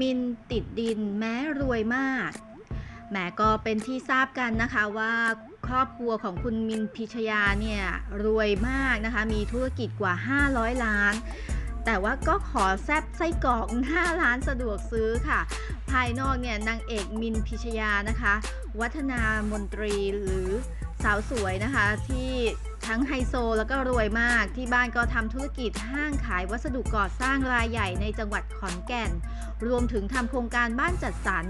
มินติดดินแม้รวยมากแหมก็เป็นที่ทราบกันนะคะว่าครอบครัวของคุณมินพิชยาเนี่ยรวยมากนะคะ มีธุรกิจกว่า 500 ล้าน แต่ว่าก็ขอแซบไส้กรอกหน้าร้านสะดวกซื้อค่ะ ภายนอกเนี่ยนางเอกมินพิชยานะคะ วัฒนามนตรีหรือสาวสวยนะคะที่ ทั้งไฮโซแล้วก็รวยมาก ที่บ้านก็ทำธุรกิจห้างขายวัสดุก่อสร้างรายใหญ่ในจังหวัดขอนแก่น รวมถึงทำโครงการบ้านจัดสรร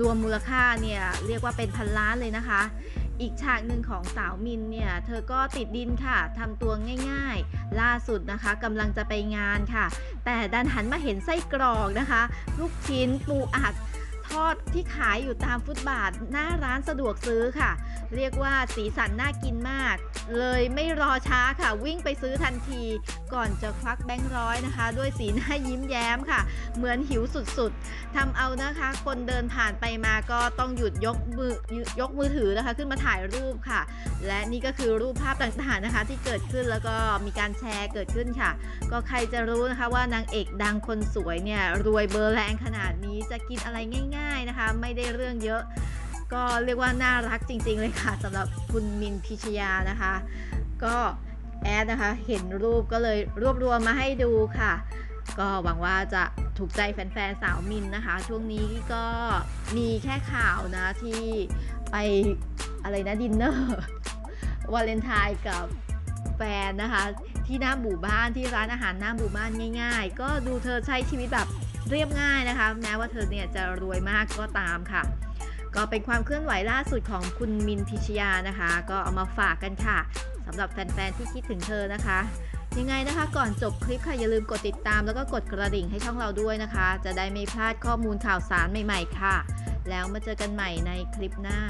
รวมมูลค่าเนี่ยเรียกว่าเป็นพันล้านเลยนะคะ อีกฉากหนึ่งของสาวมินเนี่ยเธอก็ติดดินค่ะทำตัวง่ายๆ ล่าสุดนะคะกำลังจะไปงานค่ะ แต่ดันหันมาเห็นไส้กรอกนะคะ ลูกชิ้นปูอัด ทอดที่ขายอยู่ตามฟุตบาทหน้าร้านสะดวกซื้อค่ะ เรียกว่าสีสันน่ากินมาก เลยไม่รอช้าค่ะ วิ่งไปซื้อทันที ก่อนจะควักแบงค์ร้อยนะคะ ด้วยสีหน้ายิ้มแย้มค่ะ เหมือนหิวสุดๆทำเอานะคะ คนเดินผ่านไปมาก็ต้องหยุดยกมือยกมือถือนะคะ ขึ้นมาถ่ายรูปค่ะ และนี่ก็คือรูปภาพต่างๆนะคะ ที่เกิดขึ้นแล้วก็มีการแชร์เกิดขึ้นค่ะ ก็ใครจะรู้นะคะว่านางเอกดังคนสวยเนี่ยรวยเบอร์แรงขนาดนี้จะกินอะไรง่ายๆนะคะ ไม่ได้เรื่องเยอะ ก็เรียกว่าน่ารักจริง ๆ เลยค่ะสำหรับคุณมินพิชยานะคะ ก็แอดนะคะ เห็นรูปก็เลยรวบรวมมาให้ดูค่ะ ก็หวังว่าจะถูกใจแฟนๆสาวมินนะคะ ช่วงนี้ก็มีแค่ข่าวนะที่ไปอะไรนะดินเนอร์วาเลนไทน์กับแฟนนะคะ ที่หน้าหมู่บ้านที่ร้านอาหารหน้าหมู่บ้านง่าย ๆ ก็ดูเธอใช้ชีวิตแบบ เรียบง่ายนะคะ แม้ว่าเธอเนี่ยจะรวยมากก็ตามค่ะ ก็เป็นความเคลื่อนไหวล่าสุดของคุณมินพิชยานะคะ ก็เอามาฝากกันค่ะสำหรับแฟนๆที่คิดถึงเธอนะคะยังไงนะคะก่อนจบคลิปค่ะอย่าลืมกดติดตามแล้วก็กดกระดิ่งให้ช่องเราด้วยนะคะ จะได้ไม่พลาดข้อมูลข่าวสารใหม่ ๆ ค่ะ แล้วมาเจอกันใหม่ในคลิปหน้า